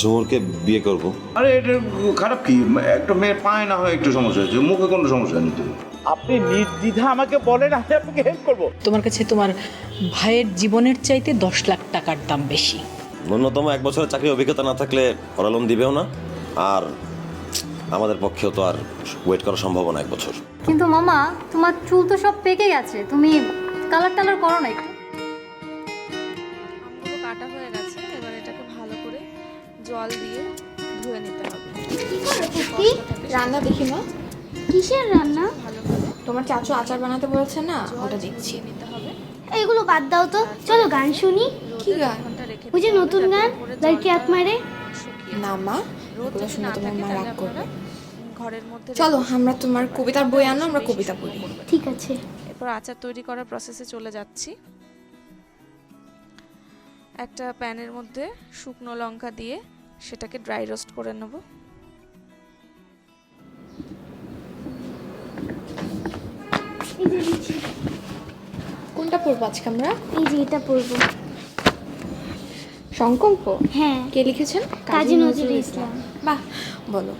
ঝুমুরকে বিয়ে করব। আরে এটা খারাপ কি? একটা মেয়ে পায় না হয় একটু সমস্যা হয়েছে। মুখে কোনো সমস্যা নেই আপনি নির্দ্বিধা আমাকে বলেন আমি আপনাকে হেল্প করব। তোমার কাছে তোমার ভাইয়ের জীবনের চাইতে দশ লাখ টাকার দাম বেশি। ন্যূনতম এক বছরের চাকরি অভিজ্ঞতা না থাকলে ওরা লোন দিবেও না। আর আমাদের পক্ষেও তো আর ওয়েট করা সম্ভব না এক বছর। কিন্তু মামা তোমার চুল তো সব পেকে গেছে। তুমি কালার টালার করো না একটু। কি? রান্না দেখি মা। কিসের রান্না? তোমার চাচু আচার বানাতে বলছে না? ওটা দেখছি। এগুলো বাদ দাও তো। চলো গান শুনি। কি গান? ওই যে নতুন গান লড়কি জলটা আঁক মারে। শুকিয়ে না মা ওগুলো শুনে তোমার মা রাগ করবে। ঘরের মধ্যে চলো আমরা তোমার কবিতার বই আনো আমরা কবিতা পড়ি। ঠিক আছে। এরপর আচার তৈরি করার প্রসেসে চলে যাচ্ছি। একটা প্যানের মধ্যে শুকনো লঙ্কা দিয়ে সেটাকে ড্রাই রোস্ট করে নেব। এই যে দিচ্ছি। কোনটা পড়ব আজকে আমরা? এই যে এটা পড়ব সংকল্প হ্যাঁ। কে লিখেছেন? কাজী নজরুল ইসলাম। বাহ বলো।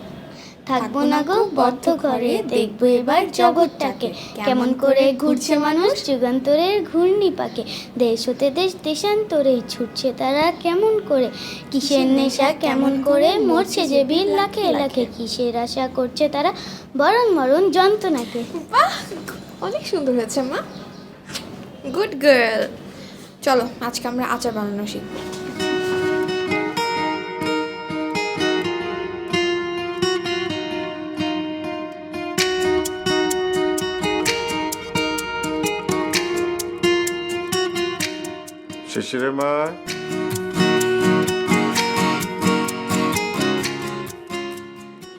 থাকব না গো বদ্ধ ঘরে দেখব এবার জগৎটাকে। কেমন করে ঘুরছে মানুষ যুগান্তরের ঘূর্ণি পাকে দেশ হতে দেশ দেশান্তরে ছুটছে তারা কেমন করে? কিসের নেশা কেমন করে মরছে যে বীর লাখে লাখে কিসের আশা করছে তারা? বরং মরণ যন্ত্রণাকে। বাহ অনেক সুন্দর হয়েছে মা। গুড গার্ল চলো আজকে আমরা আচার বানানো শিখব। শিশিরে মা।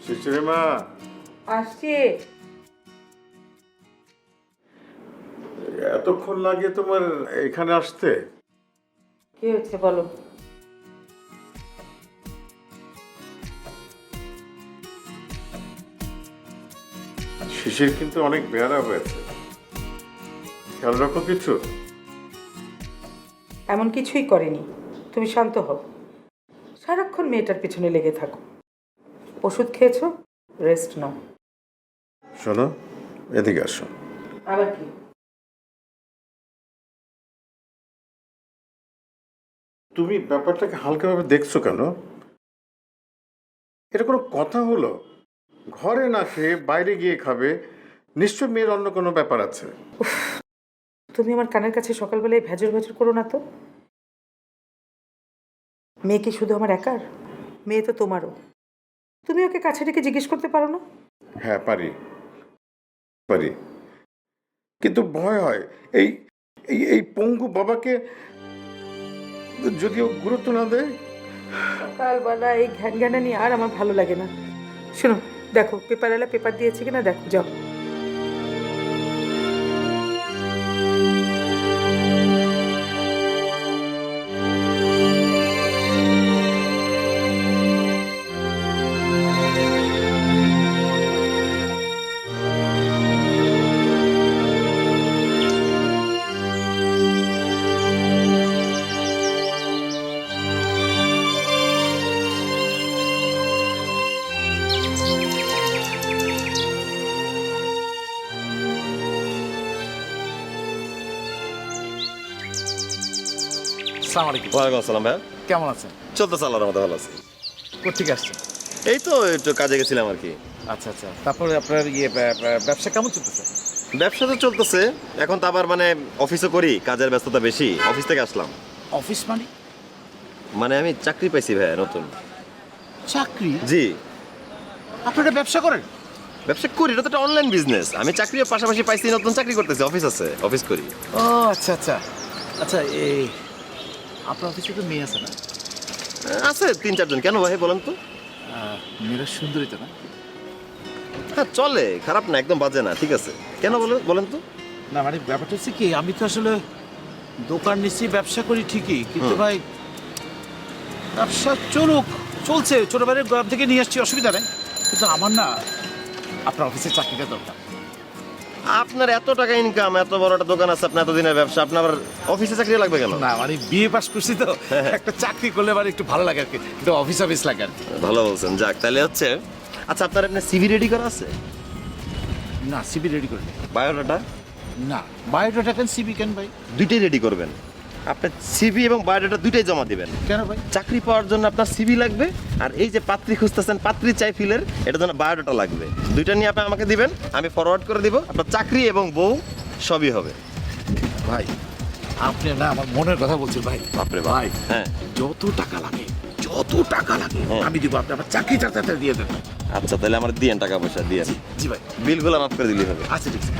শিশিরে মা। আসছি। এতক্ষণ লাগে তোমার এখানে আসতে? কি হচ্ছে বলো? শিশির কিন্তু অনেক বেয়ারা হয়েছে। খেয়াল রাখো কিছু। এমন কিছুই করেনি। তুমি শান্ত হও। সারাক্ষণ মেয়েটার পিছনে লেগে থাকো। ওষুধ খেয়েছো? রেস্ট নাও। শোনো এদিকে আসো। আবার কি? তুমি ব্যাপারটাকে হালকাভাবে দেখছ কেন? এটা কোনো কথা হলো? ঘরে না খেয়ে বাইরে গিয়ে খাবে? নিশ্চয় মেয়ের অন্য কোনো ব্যাপার আছে। তুমি আমার কানের কাছে সকালবেলায় ভেজর ভেজর করো না তো। মেয়ে কি শুধু আমার একার? মেয়ে তো তোমারও। তুমি ওকে কাছে ডেকে জিজ্ঞেস করতে পারো না? হ্যাঁ পারি। পারি। কিন্তু ভয় হয় এই এই এই পঙ্গু বাবাকে যদিও গুরুত্ব না দেয়? সকালবেলা এই ঘ্যান ঘ্যানা নিয়ে আর আমার ভালো লাগে না। শোনো, দেখো পেপারওয়ালা পেপার দিয়েছে কিনা দেখো, যাও। সালাম আলাইকুম। ওয়ালাইকুম আসসালাম ভাই কেমন আছেন? চলতেছে আল্লাহর মতো ভালো আছে। কোথেকে আসছেন? এই তো একটু কাজে গেছিলাম আর কি। আচ্ছা আচ্ছা। তারপরে আপনার ইয়ে ব্যা- ব্যা- ব্যবসা কেমন চলতেছে? ব্যবসা তো চলতেছে। এখন তো আবার মানে অফিসও করি কাজের ব্যস্ততা বেশি। অফিস থেকে আসলাম। অফিস মানে? মানে আমি চাকরি পাইছি ভাই নতুন। চাকরি? জি। আপনারা ব্যবসা করেন? ব্যবসা করি এটা তো একটা অনলাইন বিজনেস আমি চাকরির পাশাপাশি পাইছি নতুন চাকরি করতেছি অফিস আছে অফিস করি। ও আচ্ছা আচ্ছা। আচ্ছা এই আপনার অফিসে তো মেয়ে আছে না? আছে তিন চারজন। কেন ভাই বলেন তো? মেয়েরা সুন্দরী তো না? হ্যাঁ চলে খারাপ না একদম বাজে না ঠিক আছে। কেন বলেন বলেন তো? না মানে ব্যাপারটা হচ্ছে কি আমি তো আসলে দোকান নিচ্ছি ব্যবসা করি ঠিকই কিন্তু ভাই ব্যবসা চলুক চলছে ছোটবেলার গ্রাম থেকে নিয়ে আসছি অসুবিধা নেই। কিন্তু আমার না আপনার অফিসে চাকরিটা দরকার। আপনার এত টাকা ইনকাম এত বড় একটা দোকান আছে আপনার এতদিনের ব্যবসা আপনার আবার অফিসে চাকরি লাগবে কেন? না মানে বিয়ে পাস করছি তো। একটা চাকরি করলে মানে একটু ভালো লাগে আর কি একটু অফিস অফিস লাগে আর কি। ভালো বলছেন যাক তাহলে হচ্ছে আচ্ছা আপনার আপনার সিভি রেডি করা আছে? না সিভি রেডি করে বায়োডাটা না বায়োডাটা কেন সিভি কেন ভাই? দুইটাই রেডি করবেন। আপনার সিভি এবং বায়োডাটা দুইটাই জমা দিবেন। কেন ভাই? চাকরি পাওয়ার জন্য আপনার সিভি লাগবে আর এই যে পাত্রী খুঁজতেছেন পাত্রী চাই ফিলের এটার জন্য বায়োডাটা লাগবে। দুইটা নিয়ে আপনি আমাকে দিবেন আমি ফরওয়ার্ড করে দিব আপনার চাকরি এবং বউ সবই হবে। ভাই আপনি না আমার মনের কথা বলছেন ভাই। বাপরে ভাই হ্যাঁ। যত টাকা লাগে যত টাকা লাগে হ্যাঁ। আমি দিব আপনি আমার চাকরিটা তাড়াতাড়ি দিয়ে দেন। আচ্ছা তাহলে আমার দিয়েন টাকা পয়সা দিয়ে জি ভাই। বিলগুলো মাফ করে দিলেই হবে। আচ্ছা ঠিক আছে।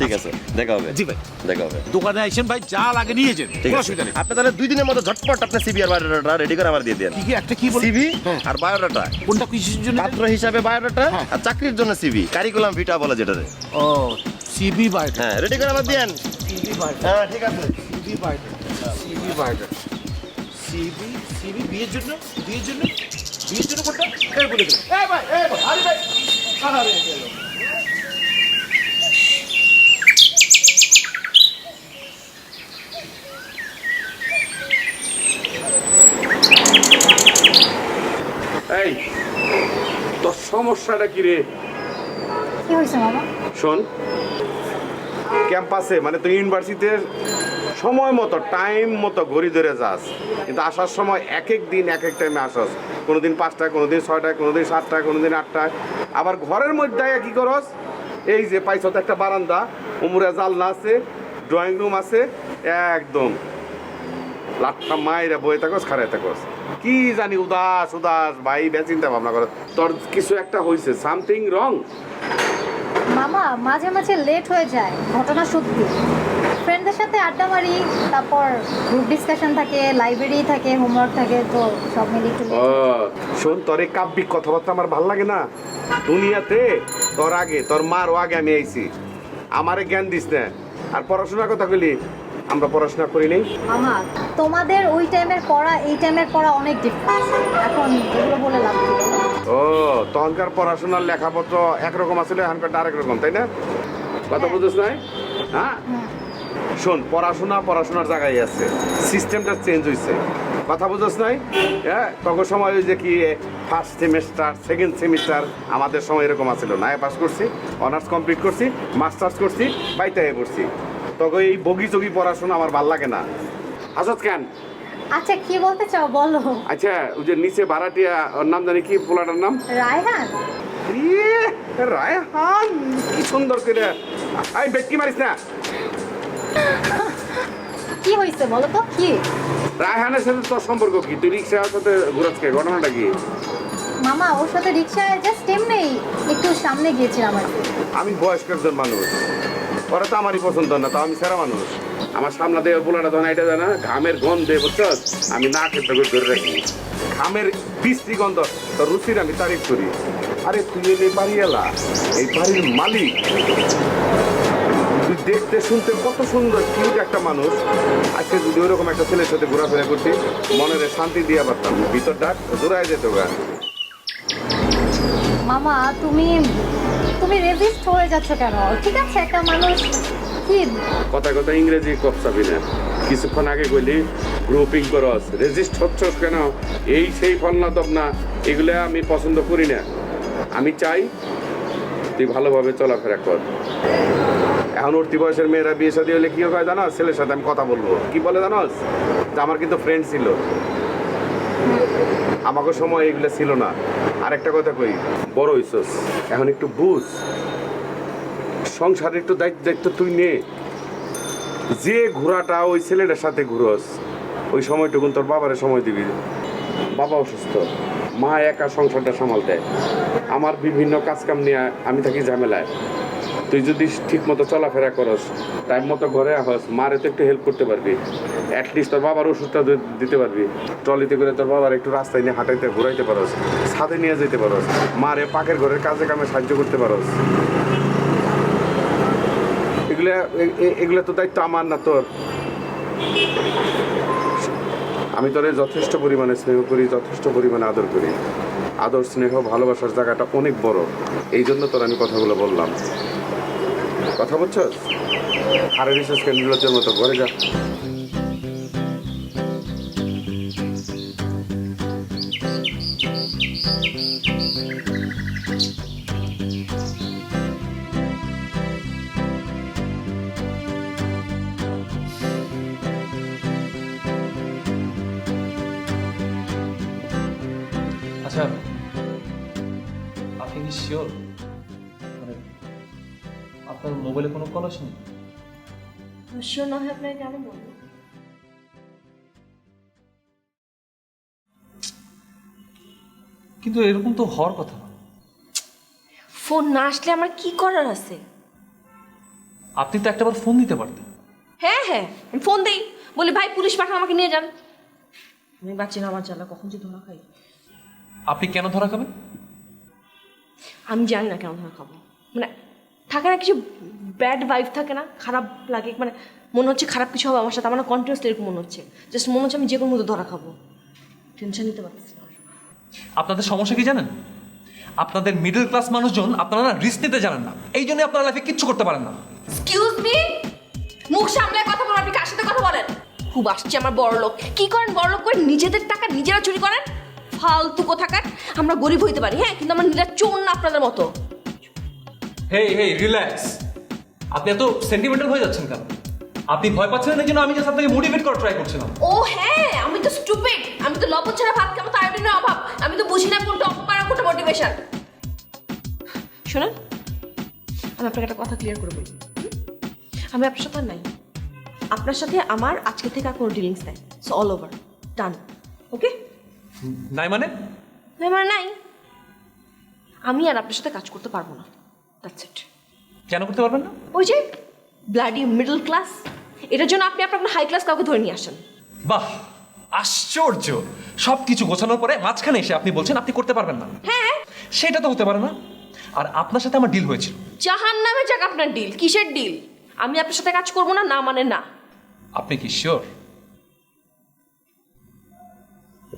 ঠিক আছে দেখা হবে। জি ভাই। দেখা হবে। দোকানে আইসেন ভাই যা লাগে নিয়ে যান ঠিক আছে। অসুবিধা নেই। আপনি তাহলে দুই দিনের মধ্যে ঝটপট আপনার সিভি আর বায়োডাটা রেডি করে আমার দিয়ে দেন। কি একটা কি বল? সিভি হ্যাঁ। আর বায়োডাটা কোনটা কিসের জন্য? পাত্র হিসাবে বায়োডাটা হ্যাঁ। আর চাকরির জন্য সিভি কারিকুলাম ভিটা বলে যেটাতে। ও সিবি বায়োডাটা হ্যাঁ রেডি করে আমার দেন। সিবি বায়োডাটা হ্যাঁ ঠিক আছে। CV biodata CV biodata CV CV বিয়ের জন্য? বিয়ের জন্য? বিয়ের জন্য কোনটা? এই বলে দিন এই ভাই এই ভাই আরে ভাই আরে গেল এই তোর সমস্যাটা কি রে? কি হয়েছে মামা শোন ক্যাম্পাসে মানে তুই ইউনিভার্সিটিতে সময় মতো টাইম মতো ঘড়ি ধরে যাস। কিন্তু আসার সময় এক এক দিন এক এক টাইমে আসস। কোনোদিন পাঁচটায় কোনোদিন ছয়টায় কোনোদিন সাতটায় কোনোদিন আটটায়। আবার ঘরের মধ্যে কি করস? এই যে পাইছ তো একটা বারান্দা উমরে জালনা আছে ড্রয়িং রুম আছে একদম। লাটটা মায়েরা বয়ে থাকস খারাই থাকস। কি জানি উদাস উদাস ভাই বে চিন্তা ভাবনা কর। তোর কিছু একটা হয়েছে সামথিং রং মামা মাঝে মাঝে লেট হয়ে যায় ঘটনা সত্যি। ফ্রেন্ডদের সাথে আড্ডা মারি তারপর গ্রুপ ডিসকাশন থাকে লাইব্রেরি থাকে হোমওয়ার্ক থাকে তো সব মিলিয়ে একটু ও শোন তোর এই কাব্যিক কথাবার্তা আমার ভালো লাগে না। দুনিয়াতে তোর আগে তোর মারও আগে আমি আইছি। আমারে জ্ঞান দিস না। আর পড়াশোনার কথা কইলি আমরা পড়াশোনা করি নাই। মামা তোমাদের ওই টাইমের পড়া এই টাইমের পড়া অনেক ডিফারেন্স এখন এগুলো বলে লাভ কি ও তখনকার পড়াশোনার লেখাপত্র একরকম আসলে এখনকার আরেক রকম তাই না? কথা বুঝিস নাই? হ্যাঁ? শোন পড়াশোনা পড়াশোনার জায়গায় আছে। সিস্টেমটা চেঞ্জ হয়েছে কথা বুঝোস নাই? হ্যাঁ? তখন সময় ওই যে কি ফার্স্ট সেমিস্টার সেকেন্ড সেমিস্টার আমাদের সময় এরকম আছিল। না পাস করছি অনার্স কমপ্লিট করছি মাস্টার্স করছি বাইতে পড়ছি। তখন এই বগি চগি পড়াশোনা আমার ভালো লাগে না। আসত কেন? আচ্ছা কি বলতে চাও বলো। আচ্ছা ওই যে নিচে ভাড়াটিয়া ওর নাম জানি কি পোলাটার নাম? রায়হান। রায়হান? কি সুন্দর করে আই বেটকি মারিস না। কি হয়েছে বলো তো কি? রায়হানের সাথে তোর সম্পর্ক কি? তুই রিক্সার সাথে ঘুরাচ্ছ ঘটনাটা কি? মামা ওর সাথে রিক্সায় জাস্ট এমনি একটু সামনে গিয়েছিলাম আর আমি বয়স্ক একজন মানুষ। ওরা তো আমারই পছন্দ না তো আমি সেরা মানুষ। আমার সামনে দিয়ে পোলাটা ধন এটা জানা, ঘামের গন্ধে বুঝছস আমি না খেতে ধরে রাখি। ঘামের বৃষ্টি গন্ধ, তো রুচির আমি তারিফ করি। আরে তুই এলে বাড়ি এলা এই বাড়ির মালিক। তুই দেখতে, শুনতে কত সুন্দর কিউট একটা মানুষ। আজকে যদি ওরকম একটা ছেলের সাথে ঘোরাফেরা করছি মনের শান্তি দিয়ে পারতাম ভিতরটা জোড়ায় যেত গা। মামা, তুমি তুমি রেজিস্ট হয়ে যাচ্ছ কেন? ঠিক আছে, একটা মানুষ কি? কথা কথা ইংরেজি কপসাবি না। কিছুক্ষণ আগে কইলি গ্রুপিং করস রেজিস্ট হচ্ছস কেন? এই সেই তব না এগুলো আমি পছন্দ করি না। আমি চাই, তুই ভালোভাবে চলাফেরা কর। এখন উঠতি বয়সের মেয়েরা বিয়ে সাথে হলে কি হয় জানো? ছেলের সাথে আমি কথা বলব। কি বলে জানোস যে আমার কিন্তু ফ্রেন্ড ছিল। আমাকে সময় এগুলো ছিল না। আর একটা কথা কই, বড় হইছস, এখন একটু বুঝ। সংসারের একটু দায়িত্ব দায়িত্ব তুই নে। যে ঘোরাটা ওই ছেলেটার সাথে ঘুরোস, ওই সময়টুকু তোর বাবারে সময় দিবি। বাবা অসুস্থ, মা একা সংসারটা সামাল দেয়। আমার বিভিন্ন কাজকাম নিয়ে আমি থাকি ঝামেলায়। তুই যদি ঠিক মতো চলাফেরা করস টাইম মতো ঘরে আহস, মারে তো একটু হেল্প করতে পারবি। অ্যাটলিস্ট তোর বাবার ওষুধটা দিতে পারবি। ট্রলিতে করে তোর বাবার একটু রাস্তায় নিয়ে হাঁটাইতে, ঘুরাইতে পারস, ছাদে নিয়ে যেতে পারস, মারে পাকের ঘরের কাজে কামে সাহায্য করতে পারস। এগুলা এগুলা তো দায়িত্ব আমার না তোর। আমি তোরে যথেষ্ট পরিমাণে স্নেহ করি, যথেষ্ট পরিমাণে আদর করি। আদর, স্নেহ, ভালোবাসার জায়গাটা অনেক বড়। এই জন্য তোর আমি কথাগুলো বললাম। কথা বলছো? আর রিসার্চ কেন্দ্রের মতো? করে যা। মোবাইলে কোনো কল আসেনি শিওর না আপনাকে কেন বলব। কিন্তু এরকম তো হওয়ার কথা না। ফোন না আসলে আমার কি করার আছে? আপনি তো একটাবার ফোন দিতে পারতেন। হ্যাঁ হ্যাঁ আমি ফোন দেই। বলি ভাই পুলিশ পাঠান আমাকে নিয়ে যান। আমি বাচ্চি না আমার জ্বালা কখন যে ধরা খাই। আপনি কেন ধরা খাবেন? আমি জানি না কেমন ধরা খাব। মানে থাকে না কিছু ব্যাড ভাইব থাকে না খারাপ লাগে মানে মনে হচ্ছে খারাপ কিছু হবে আমার সাথে আমার কন্টিনিউসলি এরকম মনে হচ্ছে জাস্ট মনে হচ্ছে আমি যে কোনো মতো ধরা খাব। টেনশন নিতে পারতেছি আপনাদের সমস্যা কি জানেন? আপনাদের মিডল ক্লাস মানুষজন আপনারা না রিস্ক নিতে জানেন না এই জন্য আপনারা লাইফে কিচ্ছু করতে পারেন না। এক্সকিউজ মি মুখ সামলায় কথা বলেন আপনি কার সাথে কথা বলেন? খুব আসছে আমার বড় লোক। কি করেন বড় লোক করে নিজেদের টাকা নিজেরা চুরি করেন? ফালতু কোথাকার। আমরা গরিব হইতে পারি হ্যাঁ কিন্তু আমরা নিজেরা চোর না আপনাদের মতো। হেই হেই রিল্যাক্স আপনি এত সেন্টিমেন্টাল হয়ে যাচ্ছেন কেন? আপনি ভয় পাচ্ছেন না? জন্য আমি জাস্ট আপনাকে মোটিভেট করার ট্রাই করছিলাম। ও হ্যাঁ আমি তো স্টুপিড আমি তো লবণ ছাড়া ভাত কেমন তো আয়োডিনের অভাব। আমি তো বুঝি না কোনটা অপকার আর কোনটা মোটিভেশন শুনুন আমি আপনাকে একটা কথা ক্লিয়ার করে বলি? আমি আপনার সাথে আর নাই। আপনার সাথে আমার আজকে থেকে আর কোনো ডিলিংস নাই। So all over done okay নাই মানে? আমার নাই। আমি আর আপনার সাথে কাজ করতে পারব না। দ্যাটস ইট কেন করতে পারবেন না? ওই যে ব্লাডি মিডল ক্লাস এটার জন্য আপনি আপনার হাই ক্লাস কাউকে ধরে নিয়ে আসেন। বাহ আশ্চর্য। সব কিছু গোছানোর পরে মাঝখানে এসে আপনি বলছেন আপনি করতে পারবেন না। হ্যাঁ। সেটা তো হতে পারে না। আর আপনার সাথে আমার ডিল হয়েছিল। জাহান নামে যাক আপনার ডিল কিসের ডিল আমি আপনার সাথে কাজ করব না না মানে না। আপনি কি শিওর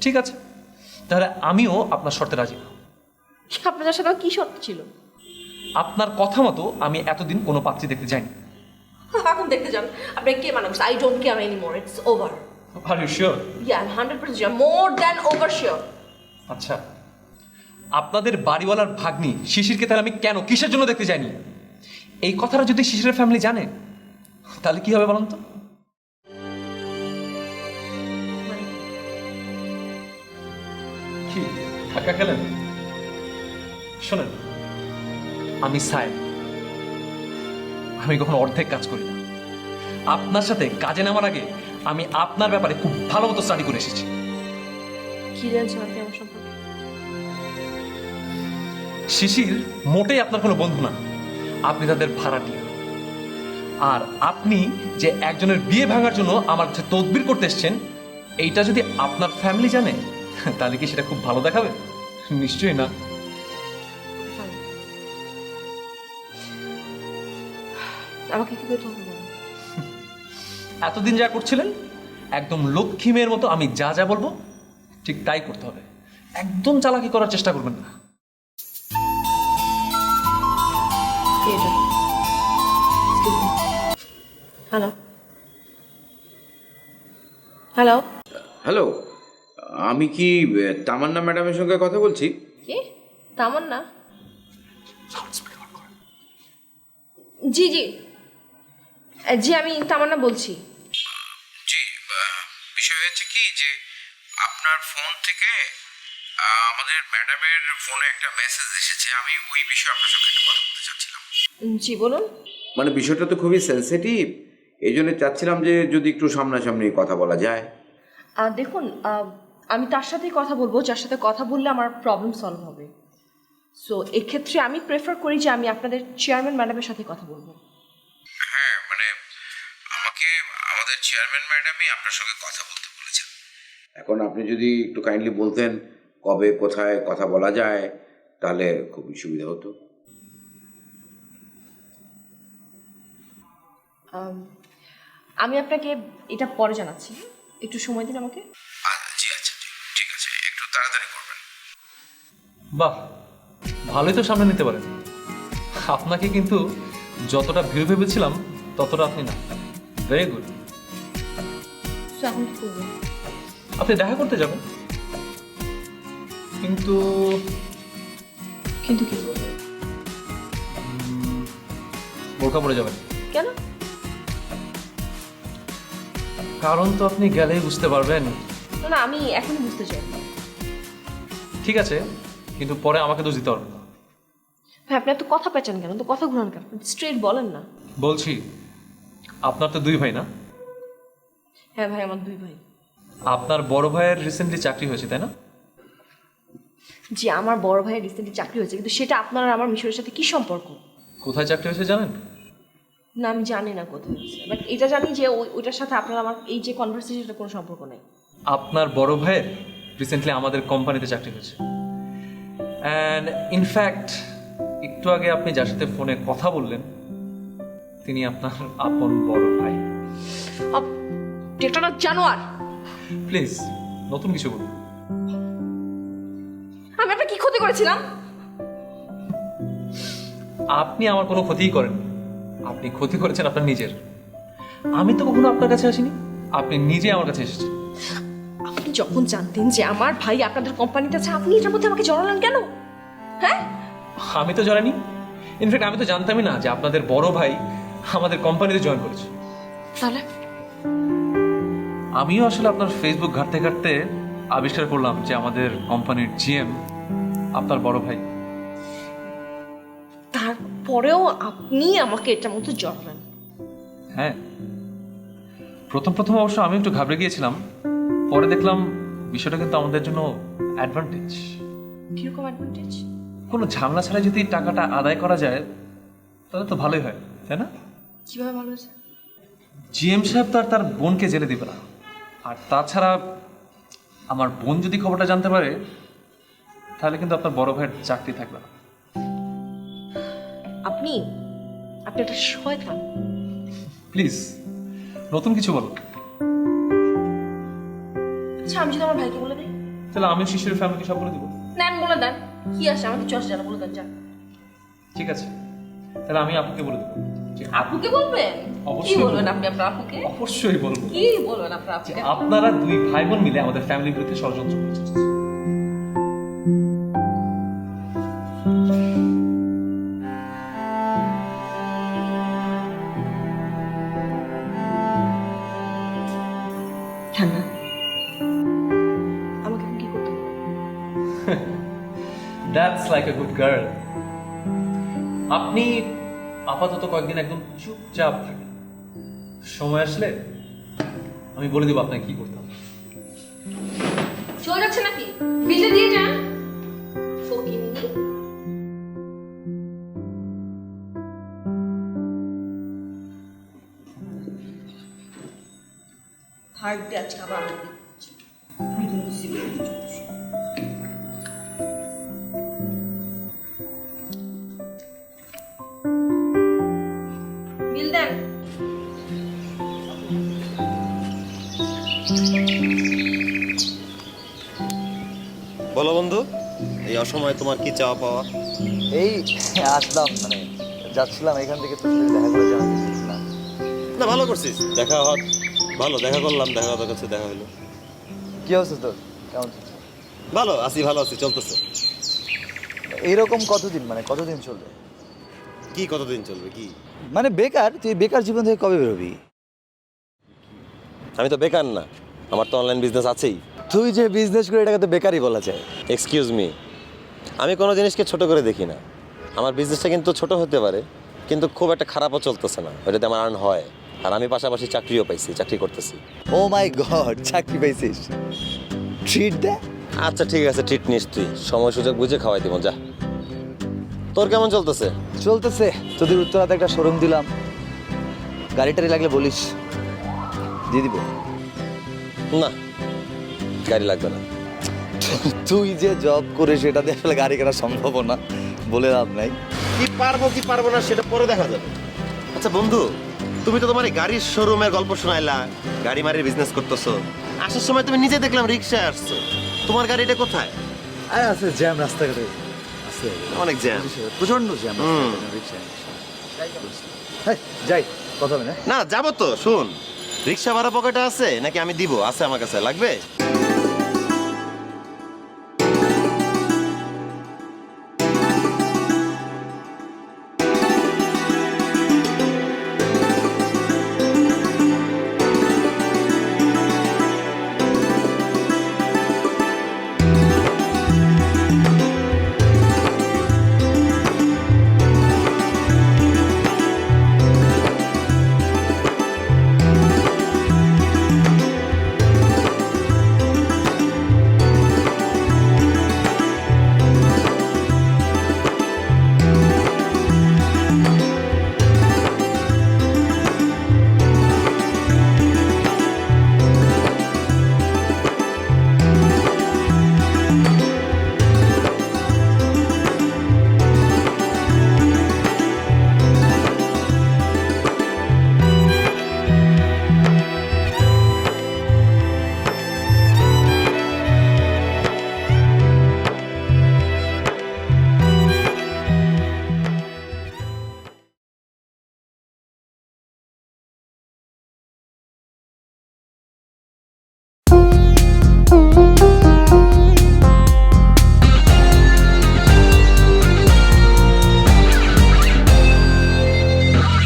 ঠিক আছে। তাহলে আমিও আপনার শর্তে রাজি। না আপনাদের সাথে কি শর্ত ছিল? আপনার কথা মতো আমি এতদিন কোনো পাত্রী দেখতে যাইনি। এখন দেখতে যান। আপনি কে মানে I don't care any more it's over are you sure yeah I hundred percent more than over sure আচ্ছা আপনাদের বাড়িওয়ালার ভাগ্নি শিশিরকে তাহলে আমি কেন কিসের জন্য দেখতে যাইনি? এই কথাটা যদি শিশিরের ফ্যামিলি জানে তাহলে কি হবে বলুন তো? কি ধাক্কা খেলেন? শোনেন আমি সাহেব আমি কখনো অর্ধেক কাজ করি না। আপনার সাথে কাজে নামার আগে আমি আপনার ব্যাপারে খুব ভালো মতো স্টাডি করে এসেছি। কি জানছেন আপনি আমার সম্পর্কে? শিশির মোটেই আপনার কোনো বন্ধু না। আপনি তাদের ভাড়াটিয়া আর আপনি যে একজনের বিয়ে ভাঙার জন্য আমার কাছে তদবির করতে এসছেন এইটা যদি আপনার ফ্যামিলি জানে তাহলে কি সেটা খুব ভালো দেখাবে? নিশ্চয়ই না। আমাকে কি করতে হবে? এতদিন যা করছিলেন একদম লক্ষ্মী মেয়ের মতো আমি যা যা বলব ঠিক তাই করতে হবে। একদম চালাকি করার চেষ্টা করবেন না। হ্যালো হ্যালো হ্যালো আমি কি তামান্না ম্যাডামের সঙ্গে কথা বলছি? কি? তামান্না? জি জি। জি আমি তামান্না বলছি। জি বিষয় হচ্ছে কি যে আপনার ফোন থেকে আমাদের ম্যাডামের ফোনে একটা মেসেজ এসেছে আমি ওই বিষয়ে আপনার সঙ্গে একটু কথা বলতে চাচ্ছিলাম। জি বলুন। মানে বিষয়টা তো খুবই সেন্সিটিভ এই জন্য চাচ্ছিলাম যে যদি একটু সামনাসামনি কথা বলা যায়। দেখুন আমি তার সাথেই কথা বলব যার সাথে কথা বললে আমার প্রবলেম সলভ হবে। সো এক্ষেত্রে আমি প্রেফার করি যে আমি আপনাদের চেয়ারম্যান ম্যাডামের সাথে কথা বলব। চেয়ারম্যান ম্যাডামই আপনার সঙ্গে কথা বলতে বলেছেন। এখন আপনি যদি একটু কাইন্ডলি বলতেন কবে কোথায় কথা বলা যায় তাহলে খুবই সুবিধা হতো। আমি আপনাকে এটা পরে জানাচ্ছি। একটু সময় দিন আমাকে। জি আচ্ছা ঠিক আছে একটু তাড়াতাড়ি করবেন। বাহ ভালোই তো সামনে নিতে পারেন। আপনাকে কিন্তু যতটা ভিড় ভেবেছিলাম ততটা আপনি না। ভেরি গুড তো এখন কি করব আপনি দেখা করতে যাবেন। কিন্তু কিন্তু কি? বোরখা পরে যাবেন। কেন? কারণ তো আপনি গেলেই বুঝতে পারবেন। না আমি এখনই বুঝতে চাই। ঠিক আছে কিন্তু পরে আমাকে দোষ দিতে পারবেন না। ভাই আপনি এত কথা পেঁচান কেন? তো কথা ঘুরান কেন? স্ট্রেট বলেন না। বলছি আপনার তো দুই ভাই না? হ্যাঁ ভাই আমার দুই ভাই। আপনার বড় ভাইয়ের রিসেন্টলি চাকরি হয়েছে তাই না? জি আমার বড় ভাইয়ের রিসেন্টলি চাকরি হয়েছে কিন্তু সেটা আপনার আর আমার মিশরের সাথে কি সম্পর্ক? কোথায় চাকরি হয়েছে জানেন? না আমি জানি না কোথায় হয়েছে বাট এটা জানি যে ওই ওইটার সাথে আপনার আমার এই যে কনভারসেশনটা কোনো সম্পর্ক নেই। আপনার বড় ভাইয়ের রিসেন্টলি আমাদের কোম্পানিতে চাকরি হয়েছে। অ্যান্ড ইনফ্যাক্ট একটু আগে আপনি যার সাথে ফোনে কথা বললেন তিনি আপনার আপন বড় ভাই। এটা না জানোয়ার। প্লিজ নতুন কিছু বলুন। আমি আপনার কি ক্ষতি করেছিলাম? আপনি আমার কোনো ক্ষতিই করেন আপনি ক্ষতি করেছেন আপনার নিজের। আমি তো কখনো আপনার কাছে আসিনি। আপনি নিজে আমার কাছে এসেছেন। আপনি যখন জানতেন যে আমার ভাই আপনাদের কোম্পানিতে আছে আপনি এটার মধ্যে আমাকে জড়ালেন কেন? হ্যাঁ? আমি তো জানি ইনফ্যাক্ট আমি তো জানতামই না যে আপনাদের বড় ভাই আমাদের কোম্পানিতে জয়েন করেছে। তাহলে? আমিও আসলে আপনার ফেসবুক ঘাটতে ঘাটতে আবিষ্কার করলাম যে আমাদের কোম্পানির জিএম আপনার বড় ভাই। তারপরেও আপনি আমাকে এটার মধ্যে জড়ালেন। হ্যাঁ। প্রথম প্রথম অবশ্য আমি একটু ঘাবড়ে গিয়েছিলাম পরে দেখলাম বিষয়টা কিন্তু আমাদের জন্য অ্যাডভান্টেজ কীরকম অ্যাডভান্টেজ কোনো ঝামেলা ছাড়া যদি টাকাটা আদায় করা যায় তাহলে তো ভালোই হয় তাই না? কীভাবে ভালো হয়েছে? জিএম সাহেব তো আর তার বোনকে জেলে দিবে না। আর তাছাড়া আমার বোন যদি খবরটা জানতে পারে তাহলে কিন্তু আপনার বড় ভাইয়ের চাকরি থাকবে না। আপনি আপনি একটা শয়তান প্লিজ নতুন কিছু বলো। আচ্ছা আমি যদি আমার ভাইকে বলে দিই? তাহলে আমি শিশুর ফ্যামিলিকে সব বলে দেবো। নেন বলে দেন। কি আছে? আমাকে চস জানা বলে দেন যান। ঠিক আছে। তাহলে আমি আপনাকে বলে দেবো। আপুকে বলবেন? কি অবশ্যই বলবেন আপনি আপনার আপুকে? অবশ্যই বলব। কি বলবেন আপনার আপুকে? আপনারা দুই ভাই বোন মিলে আমাদের ফ্যামিলির বিরুদ্ধে ষড়যন্ত্র করেছেন। ঠান্ডা আমাকে কি করতে that's like a good girl আপনি আপাতত কয়েকদিন একদম চুপচাপ থাকেন সময় আসলে আমি বলে দেবো আপনাকে কি করতে হবে। চলে যাচ্ছে নাকি? বিলে দিয়ে যান। হার্ট আজকে আবার এই অসময়ে তোমার কি চাওয়া পাওয়া? এই আসলাম মানে যাচ্ছিলাম এখান থেকে সাথে দেখা করে যাওয়া না। না ভালো করছিস। দেখা হওয়ার ভালো দেখা করলাম দেখা তোর কাছে দেখা হলো কি অবস্থা তোর? কেমন? ভালো আছি ভালো আছি চলতেছে। এইরকম কতদিন মানে কতদিন চলবে? কি কতদিন চলবে কি? মানে বেকার তুই বেকার জীবন থেকে কবে বেরোবি? আমি তো বেকার না আমার তো অনলাইন বিজনেস আছেই। তুই যে বিজনেস করে এটাকে তো বেকারই বলা যায়। এক্সকিউজ মি আমি কোনো জিনিসকে ছোট করে দেখি না। আমার বিজনেসটা কিন্তু ছোট হতে পারে কিন্তু খুব একটা খারাপও চলতেছে না। ওটাতে আমার আর্ন হয়। আর আমি পাশাপাশি চাকরিও পাইছি চাকরি করতেছি। ও মাই গড চাকরি পাইছিস। ট্রিট দে আচ্ছা ঠিক আছে ট্রিট নিস তুই। সময় সুযোগ বুঝে খাওয়াই দিব যা। তোর কেমন চলতেছে? চলতেছে। তোদের উত্তরাতে একটা শোরুম দিলাম। গাড়ি টাড়ি লাগলে বলিস। দিয়ে দিব। না। গাড়ি লাগবে না। তুই যে জব করে সেটা দিয়ে আসলে গাড়ি কেনা সম্ভব না বলে লাভ নাই। কি পারব কি পারব না সেটা পরে দেখা যাবে। আচ্ছা বন্ধু তুমি তো তোমার এই গাড়ির শোরুমের গল্প শোনাইলা গাড়ি মারির বিজনেস করতেছো। আসার সময় তুমি নিজে দেখলাম রিক্সায় আসছো। তোমার গাড়িটা কোথায়? আরে আছে জ্যাম রাস্তাঘাটে। আছে। অনেক জ্যাম প্রচণ্ড জ্যাম। রিক্সায় হ্যাঁ যাই কথা হবে না? না যাব তো শুন। রিক্সা ভাড়া পকেটে আছে নাকি আমি দিব? আছে আমার কাছে লাগবে?